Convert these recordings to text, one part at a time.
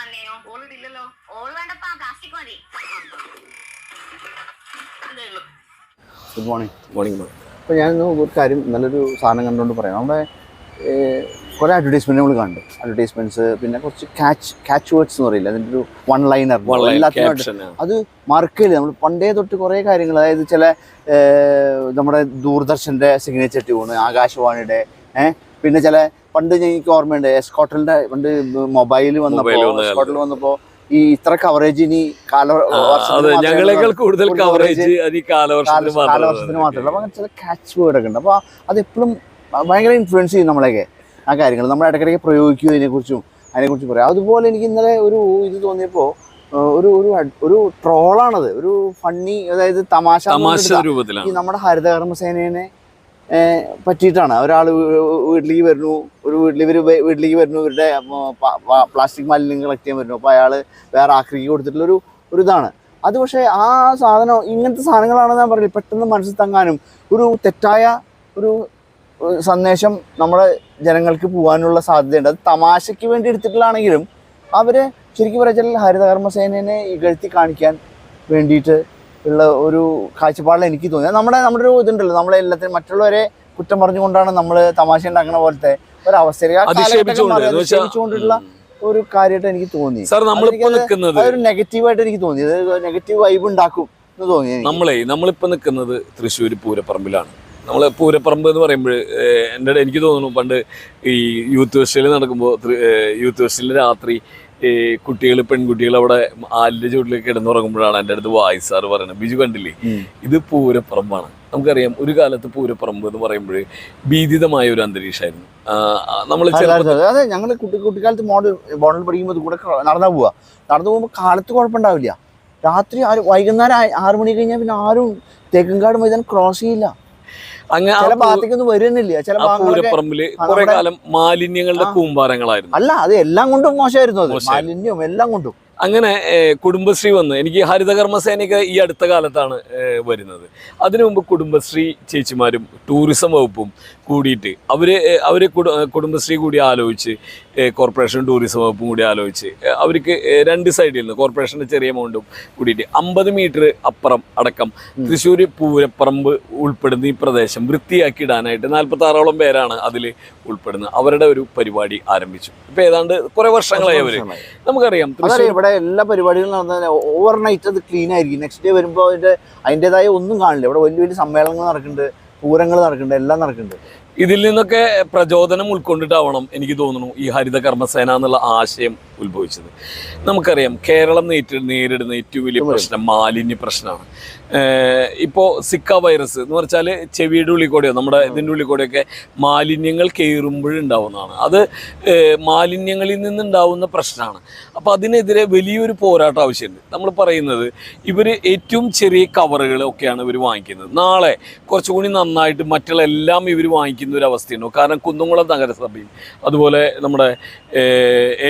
വന്നേനോ already ഇല്ലല്ലോ ഓൾ വേണ്ടപ്പാ പ്ലാസ്റ്റിക് മതി. അതേ ഉള്ളൂ. ഗുഡ് മോർണിംഗ് മോർണിംഗ് അപ്പോൾ ഞാൻ ഇന്ന് ഒരു കാര്യം നല്ലൊരു സാധനം കണ്ടുകൊണ്ട് പറയാം. നമ്മുടെ കുറേ അഡ്വർടൈസ്മെന്റ് നമ്മൾ കണ്ടു. അഡ്വർടൈസ്മെന്റ്സ് പിന്നെ കുറച്ച് ക്യാച്ച് ക്യാച്ച് വേർഡ്സ് എന്ന് പറയില്ല? അതിന്റെ ഒരു വൺ ലൈനർ എല്ലാത്തിനും അത് മറക്കില്ല നമ്മൾ പണ്ടേ തൊട്ട് കുറേ കാര്യങ്ങൾ അതായത് ചില നമ്മുടെ ദൂരദർശന്റെ സിഗ്നേച്ചർ ട്യൂണ് ആകാശവാണിയുടെ ഏഹ് പിന്നെ ചില പണ്ട് എനിക്ക് ഓർമ്മയുണ്ട് എസ്കോട്ടലിന്റെ പണ്ട് മൊബൈൽ വന്നപ്പോൾ Mobile വന്ന എസ്കോട്ടൽ വന്നപ്പോൾ ഈ ഇത്ര കവറേജ് ഇനി കാലവർഷം വർഷത്തിന് അതെ കൂടുതൽ കവറേജ് കാലവർഷത്തിന് കാല- കാലവർഷത്തിന് മാത്രമല്ല അപ്പൊ അങ്ങനെ ചില കാച്ച് വേർഡ് ഒക്കെ ഉണ്ട്. അപ്പൊ അത് എപ്പോഴും ഭയങ്കര ഇൻഫ്ലുവൻസ് ചെയ്യും നമ്മളെയൊക്കെ ആ കാര്യങ്ങൾ. നമ്മൾ ഇടയ്ക്കിടയ്ക്ക് പ്രയോഗിക്കും ഇതിനെക്കുറിച്ചും അതിനെക്കുറിച്ച് പറയാം. അതുപോലെ എനിക്ക് ഇന്നലെ ഒരു ഇത് തോന്നിയപ്പോൾ ഒരു ഒരു ഒരു ട്രോളാണത് ഒരു ഫണ്ണി അതായത് തമാശ ഈ നമ്മുടെ ഹരിതകർമ്മസേനയെ ഏഹ്, പറ്റിയിട്ടാണ്. ഒരാൾ വീട്ടിലേക്ക് വരുന്നു. ഒരു വീട്ടിൽ ഇവർ വീട്ടിലേക്ക് വരുന്നു. ഇവരുടെ പ്ലാസ്റ്റിക് മാലിന്യം കളക്ട് ചെയ്യാൻ വരുന്നു. അപ്പോൾ അയാൾ വേറെ ആക്രിക്ക് കൊടുത്തിട്ടുള്ളൊരു ഒരു ഇതാണ്. അത് പക്ഷേ ആ സാധനം ഇങ്ങനത്തെ സാധനങ്ങളാണ് ഞാൻ പറയുന്നത് പെട്ടെന്ന് മനസ്സിൽ തങ്ങാനും ഒരു തെറ്റായ ഒരു ഒരു സന്ദേശം നമ്മുടെ ജനങ്ങൾക്ക് പോകാനുള്ള സാധ്യതയുണ്ട്. അത് തമാശയ്ക്ക് വേണ്ടി എടുത്തിട്ടുള്ളതാണെങ്കിലും അവരെ ശരിക്കും പറഞ്ഞാൽ ഹരിതകർമ്മസേനയെ ഇകഴ്ത്തി കാണിക്കാൻ വേണ്ടിയിട്ട് ഉള്ള ഒരു കാഴ്ചപ്പാടിൽ എനിക്ക് തോന്നി. അത് നമ്മുടെ നമ്മുടെ ഒരു ഇതുണ്ടല്ലോ. നമ്മളെ എല്ലാത്തിനും മറ്റുള്ളവരെ കുറ്റം പറഞ്ഞുകൊണ്ടാണ് നമ്മൾ തമാശ ഉണ്ടാക്കുന്ന പോലത്തെ ഒരവസ്ഥയിലുള്ള ഒരു കാര്യമായിട്ട് എനിക്ക് തോന്നി. സാർ നമ്മളിപ്പോ നിൽക്കുന്നത് അതൊരു നെഗറ്റീവായിട്ട് എനിക്ക് തോന്നി. നെഗറ്റീവ് വൈബ് ഉണ്ടാക്കും എന്ന് തോന്നി. നമ്മളെ നമ്മളിപ്പോ നിൽക്കുന്നത് തൃശ്ശൂർ പൂരപ്പറമ്പിലാണ്. നമ്മൾ പൂരപ്പറമ്പ് എന്ന് പറയുമ്പോൾ എന്റെ എനിക്ക് തോന്നുന്നു പണ്ട് ഈ യൂത്ത് ഫെസ്റ്റിവൽ നടക്കുമ്പോൾ യൂത്ത് ഫെസ്റ്റിവലിന്റെ രാത്രി ഈ കുട്ടികൾ പെൺകുട്ടികൾ അവിടെ ആലിന്റെ ചുവട്ടിലേക്ക് കിടന്നുറങ്ങുമ്പോഴാണ് എന്റെ അടുത്ത് വായ് സാറ് പറയുന്നത്. ബിജു കണ്ടില്ലേ. ഇത് പൂരപ്പറമ്പാണ്. നമുക്കറിയാം ഒരു കാലത്ത് പൂരപ്പറമ്പ് എന്ന് പറയുമ്പോൾ ഭീതിതമായ ഒരു അന്തരീക്ഷമായിരുന്നു. നമ്മൾ അതെ, ഞങ്ങൾ കുട്ടി കുട്ടിക്കാലത്ത് മോഡൽ മോഡൽ പഠിക്കുമ്പോൾ കൂടെ നടന്നാ പോവാ. നടന്നു പോകുമ്പോൾ കാലത്ത് കുഴപ്പമുണ്ടാവില്ല. രാത്രി ആരും വൈകുന്നേരം ആറ് മണി കഴിഞ്ഞാൽ പിന്നെ ആരും തേക്കങ്കാട് മൈതാനം ക്രോസ് ചെയ്യില്ല. അങ്ങനെ ചില ഭാഗത്തേക്കൊന്നും വരുന്നില്ല. ചില ആ ഭാഗങ്ങളൊക്കെ പൂരപ്പറമ്പിൽ കുറെ കാലം മാലിന്യങ്ങളുടെ. കൂമ്പാരങ്ങളായിരുന്നു. അല്ല അത് എല്ലാം കൊണ്ടും മോശമായിരുന്നു അത്. മാലിന്യവും എല്ലാം കൊണ്ടും. അങ്ങനെ കുടുംബശ്രീ വന്ന്. എനിക്ക് ഹരിതകർമ്മസേനയൊക്കെ ഈ അടുത്ത കാലത്താണ് വരുന്നത്. അതിനു മുമ്പ് കുടുംബശ്രീ ചേച്ചിമാരും ടൂറിസം വകുപ്പും കൂടിയിട്ട് അവർ അവർ അവർ കുടുംബശ്രീ കൂടി ആലോചിച്ച് കോർപ്പറേഷൻ ടൂറിസം വകുപ്പും കൂടി ആലോചിച്ച്. അവർക്ക് രണ്ട് സൈഡിൽ നിന്ന് കോർപ്പറേഷന്റെ ചെറിയ എമൗണ്ടും കൂടിയിട്ട് അമ്പത് മീറ്റർ അപ്പുറം അടക്കം തൃശ്ശൂർ പൂരപ്പറമ്പ് ഉൾപ്പെടുന്ന ഈ പ്രദേശം വൃത്തിയാക്കി ഇടാനായിട്ട് നാൽപ്പത്തി ആറോളം പേരാണ് അതിൽ ഉൾപ്പെടുന്നത്. അവരുടെ ഒരു പരിപാടി ആരംഭിച്ചു. ഇപ്പം ഏതാണ്ട് കുറേ വർഷങ്ങളായി അവർ നമുക്കറിയാം ഇവിടെ എല്ലാ പരിപാടികളും നടന്നാൽ ഓവർ നൈറ്റ് അത് ക്ലീൻ ആയിരിക്കും. നെക്സ്റ്റ് ഡേ വരുമ്പോൾ അതിന്റെ അതിന്റെതായ ഒന്നും കാണില്ല. ഇവിടെ വലിയ വലിയ സമ്മേളനങ്ങൾ നടക്കുന്നുണ്ട് പൂരങ്ങൾ നടക്കുന്നുണ്ട് എല്ലാം നടക്കുന്നുണ്ട്. ഇതിൽ നിന്നൊക്കെ പ്രചോദനം ഉൾക്കൊണ്ടിട്ടാവണം എനിക്ക് തോന്നുന്നു ഈ ഹരിത കർമ്മസേന എന്നുള്ള ആശയം ഉത്ഭവിച്ചത്. നമുക്കറിയാം കേരളം നേരിട്ട് നേരിടുന്ന ഏറ്റവും വലിയ പ്രശ്നം മാലിന്യ പ്രശ്നമാണ്. ഇപ്പോൾ സിക്ക വൈറസ് എന്ന് പറഞ്ഞാൽ ചെവിയുടെ ഉള്ളിൽ കൂടെയോ നമ്മുടെ ഇതിന്റെ ഉള്ളിൽ കൂടെയൊക്കെ മാലിന്യങ്ങൾ കയറുമ്പോഴുണ്ടാവുന്നതാണ് അത് മാലിന്യങ്ങളിൽ നിന്നുണ്ടാവുന്ന പ്രശ്നമാണ്. അപ്പോൾ അതിനെതിരെ വലിയൊരു പോരാട്ടം ആവശ്യമുണ്ട്. നമ്മൾ പറയുന്നത് ഇവർ ഏറ്റവും ചെറിയ കവറുകളൊക്കെയാണ് ഇവർ വാങ്ങിക്കുന്നത്. നാളെ കുറച്ചുകൂടി നന്നായിട്ട് മറ്റുള്ള എല്ലാം ഇവർ വാങ്ങിക്കുന്ന ഒരു അവസ്ഥയുണ്ട് കാരണം കുന്നംകുളം നഗരസഭയും അതുപോലെ നമ്മുടെ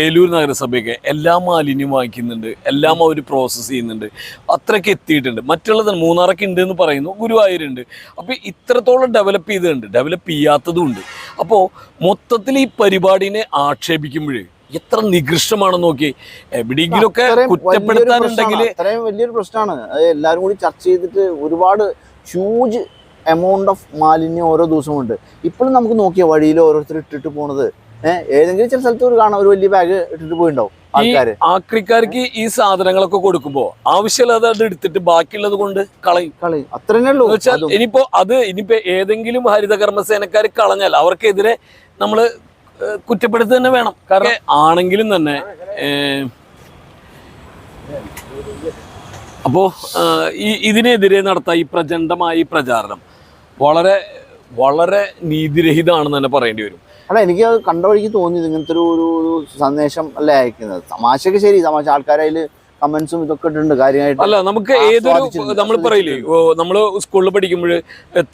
ഏലൂർ നഗരസഭയൊക്കെ എല്ലാ മാലിന്യം വാങ്ങിക്കുന്നുണ്ട് എല്ലാം അവർ പ്രോസസ്സ് ചെയ്യുന്നുണ്ട്. അത്രയ്ക്ക് എത്തിയിട്ടുണ്ട്. മറ്റുള്ളത് മൂന്നാറൊക്കെ ഉണ്ട് എന്ന് പറയുന്നു ഗുരുവായൂരുണ്ട്. അപ്പോൾ ഇത്രത്തോളം ഡെവലപ്പ് ചെയ്തിട്ടുണ്ട് ഡെവലപ്പ് ചെയ്യാത്തതും ഉണ്ട് അപ്പോൾ മൊത്തത്തിൽ ഈ പരിപാടിനെ ആക്ഷേപിക്കുമ്പോൾ എത്ര നികൃഷ്ടമാണെന്ന് നോക്കി എവിടെയെങ്കിലുമൊക്കെ കുറ്റപ്പെടുത്താനുണ്ടെങ്കിൽ അത്രയും വലിയൊരു പ്രശ്നമാണ്. എല്ലാവരും കൂടി ചർച്ച ചെയ്തിട്ട് ഒരുപാട് ഹ്യൂജ് എമൗണ്ട് ഓഫ് മാലിന്യം ഓരോ ദിവസമുണ്ട് ഉണ്ട്. ഇപ്പോഴും നമുക്ക് നോക്കിയാൽ വഴിയിൽ ഓരോരുത്തർ ഇട്ടിട്ട് പോണത്. ഏതെങ്കിലും ചില സ്ഥലത്ത് ഒരു കാണാം ഒരു വലിയ ബാഗ് ഇട്ടിട്ട് പോയിണ്ടാവും ആൾക്കാര്. ആക്രിക്കാർക്ക് ഈ സാധനങ്ങളൊക്കെ കൊടുക്കുമ്പോ ആവശ്യമില്ലാതെ അത് എടുത്തിട്ട് ബാക്കിയുള്ളത് കൊണ്ട് കളയും. കളയും. അത്ര തന്നെ ഉള്ളൂ. എന്ന് വെച്ചാൽ അതും. ഇനിയിപ്പോ അത് ഇനിയിപ്പോ ഏതെങ്കിലും ഹരിത കർമ്മസേനക്കാർ കളഞ്ഞാൽ അവർക്കെതിരെ നമ്മൾ കുറ്റപ്പെടുത്തി തന്നെ വേണം. കാരണം ആണെങ്കിലും തന്നെ അപ്പോ ഈ ഇതിനെതിരെ നടത്താൻ ഈ പ്രചണ്ഡമായ ഈ പ്രചാരണം. വളരെ വളരെ നീതിരഹിതമാണെന്ന് തന്നെ പറയേണ്ടി വരും. അല്ല എനിക്ക് അത് കണ്ട വഴിക്ക് തോന്നിയത് ഇങ്ങനത്തെ ഒരു ഒരു സന്ദേശം അല്ലേ അയക്കുന്നത്? തമാശക്ക് ശരി തമാശ ആൾക്കാരായി കമന്റ്സും ഇതൊക്കെ ഇട്ടുണ്ട് കാര്യമായിട്ട്. അല്ല നമുക്ക് ഏതൊരു നമ്മൾ പറയില്ലേ നമ്മൾ നമ്മൾ സ്കൂളിൽ പഠിക്കുമ്പോൾ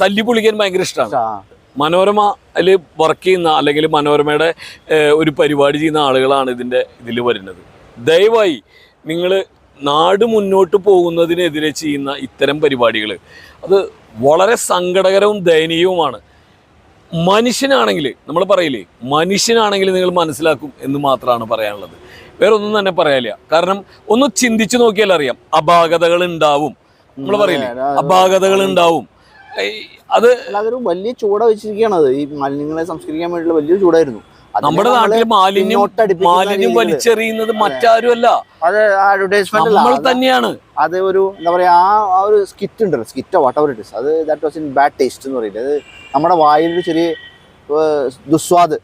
തല്ലി പൊളിക്കാൻ ഭയങ്കര ഇഷ്ടമാണ് മനോരമ അതിൽ വർക്ക് ചെയ്യുന്ന അല്ലെങ്കിൽ മനോരമയുടെ ഒരു പരിപാടി ചെയ്യുന്ന ആളുകളാണ് ഇതിന്റെ ഇതിൽ വരുന്നത്. ദയവായി നിങ്ങൾ നാട് മുന്നോട്ട് പോകുന്നതിനെതിരെ ചെയ്യുന്ന ഇത്തരം പരിപാടികൾ അത് വളരെ സങ്കടകരവും ദയനീയവുമാണ്. മനുഷ്യനാണെങ്കിൽ നമ്മൾ പറയില്ലേ മനുഷ്യനാണെങ്കിൽ നിങ്ങൾ മനസ്സിലാക്കും എന്ന് മാത്രമാണ് പറയാനുള്ളത്. വേറെ ഒന്നും തന്നെ പറയാനില്ല. കാരണം ഒന്ന് ചിന്തിച്ചു നോക്കിയാൽ അറിയാം അപാകതകൾ ഉണ്ടാവും. നമ്മൾ പറയില്ലേ അപാകതകൾ ഉണ്ടാവും. അത് അതൊരു വലിയ ചൂട വെച്ചിരിക്കുകയാണ്. അത് ഈ മാലിന്യങ്ങളെ സംസ്കരിക്കാൻ വേണ്ടിയുള്ള വലിയ ചൂടായിരുന്നു. നമ്മുടെ നാട്ടിൽ മാലിന്യം മാലിന്യം വലിച്ചെറിയുന്നത് മറ്റാരുമല്ല. അത് അഡ്വർടൈസ്മെന്റ് നമ്മൾ തന്നെയാണ്. അത് ഒരു എന്താ പറയാ ആ ഒരു സ്കിറ്റ് ഉണ്ടല്ലോ. സ്കിറ്റോ വാട്ട് എവർ ഇറ്റ് ഇസ് അത് that was in bad taste എന്ന് പറയുന്നത് അത് നമ്മുടെ വായിലൊരു ചെറിയ ദുസ്വാദ്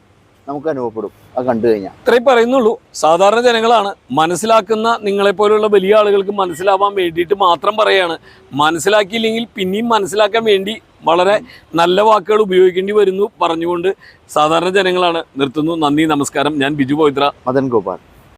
നമുക്ക് അനുഭവപ്പെടും. അത് കണ്ടു കഴിഞ്ഞാൽ. ഇത്രയും പറയുന്നുള്ളൂ. സാധാരണ ജനങ്ങളാണ് മനസ്സിലാക്കുന്ന നിങ്ങളെ പോലെയുള്ള വലിയ ആളുകൾക്ക് മനസ്സിലാവാൻ വേണ്ടിയിട്ട് മാത്രം പറയാണ്. മനസ്സിലാക്കിയില്ലെങ്കിൽ പിന്നെയും മനസ്സിലാക്കാൻ വേണ്ടി വളരെ നല്ല വാക്കുകൾ ഉപയോഗിക്കേണ്ടി വരുന്നു പറഞ്ഞുകൊണ്ട് സാധാരണ ജനങ്ങളാണ് നിർത്തുന്നു. നന്ദി നമസ്കാരം. ഞാൻ ബിജു പവിത്ര. മദൻ ഗോപാൽ.